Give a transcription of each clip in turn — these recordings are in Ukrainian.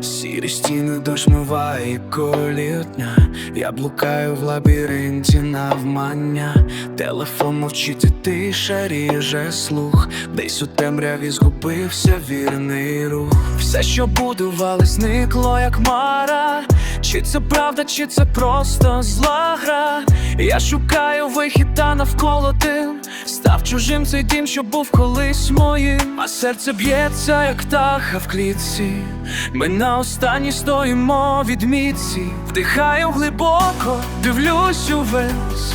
Холодний дощ миває колітня Я блукаю в лабіринті навмання. Телефон мовчить і тиша ріже слух. Десь у темряві згубився вірний рух. Все, що будували, зникло, як мара. Чи це правда, чи це просто зла гра Я шукаю вихід, та навколо тим. Став чужим цей дім, що був колись моїм. А серце б'ється, як птаха в клітці. Ми на останній стоїмо від міці. Вдихаю глибоко, дивлюсь увесь.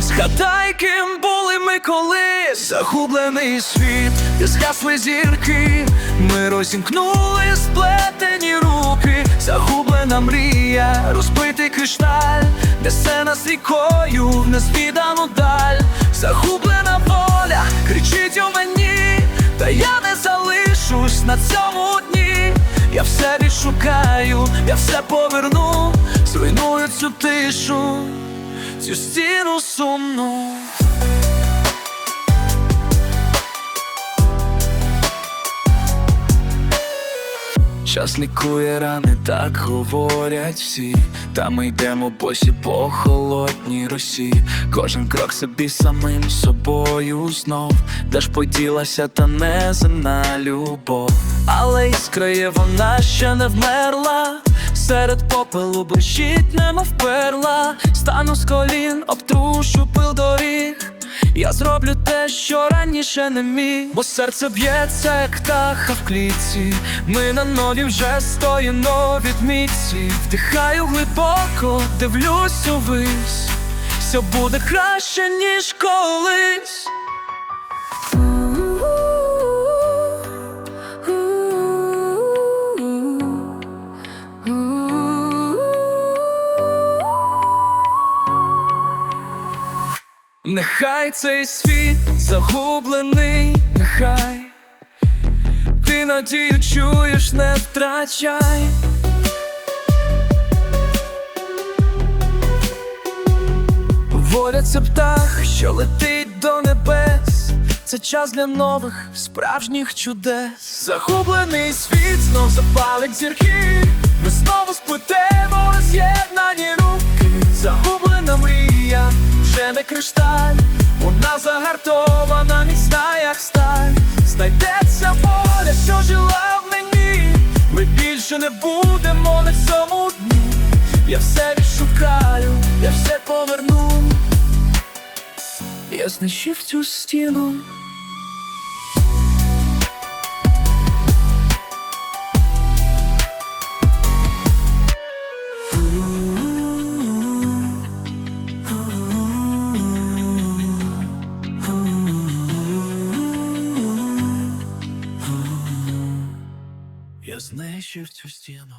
Згадай, ким були ми колись. Загублений світ, згасли зірки. Ми розімкнули сплетені руки. Загублена мрія, розбитий кришталь Несе нас рікою в незвідану даль Загублена воля, кричить у мені Та я не залишусь на цьому дні Я все відшукаю, я все поверну Зруйную цю тишу цю стіну сумну. Час лікує рани, так говорять всі. Та ми йдемо босі по холодній росі. Кожен крок собі самим собою знов. Де ж поділася та неземна любов. Але іскра є, вона ще не вмерла. Серед попелу блищить, немов перла. Стану з колін, обтрушу пил доріг. Я зроблю те, що раніше не міг, бо серце б'ється, як птаха в клітці. Ми на нові вже стоїмо від міці. Вдихаю глибоко, дивлюсь увись. Все буде краще, ніж колись. Нехай цей світ загублений, нехай ти надію чуєш, не втрачай. Воля це птах, що летить до небес. Це час для нових справжніх чудес. Загублений світ знов запалить зірки. Ми знову сплетемо роз'єднані не кришталь. Вона загартована, міцна, як сталь. Знайдеться воля, що жила в мені. Ми більше не будемо на цьому дні. Я все відшукаю, я все поверну. Я знищив цю стіну. Я знищив цю стіну.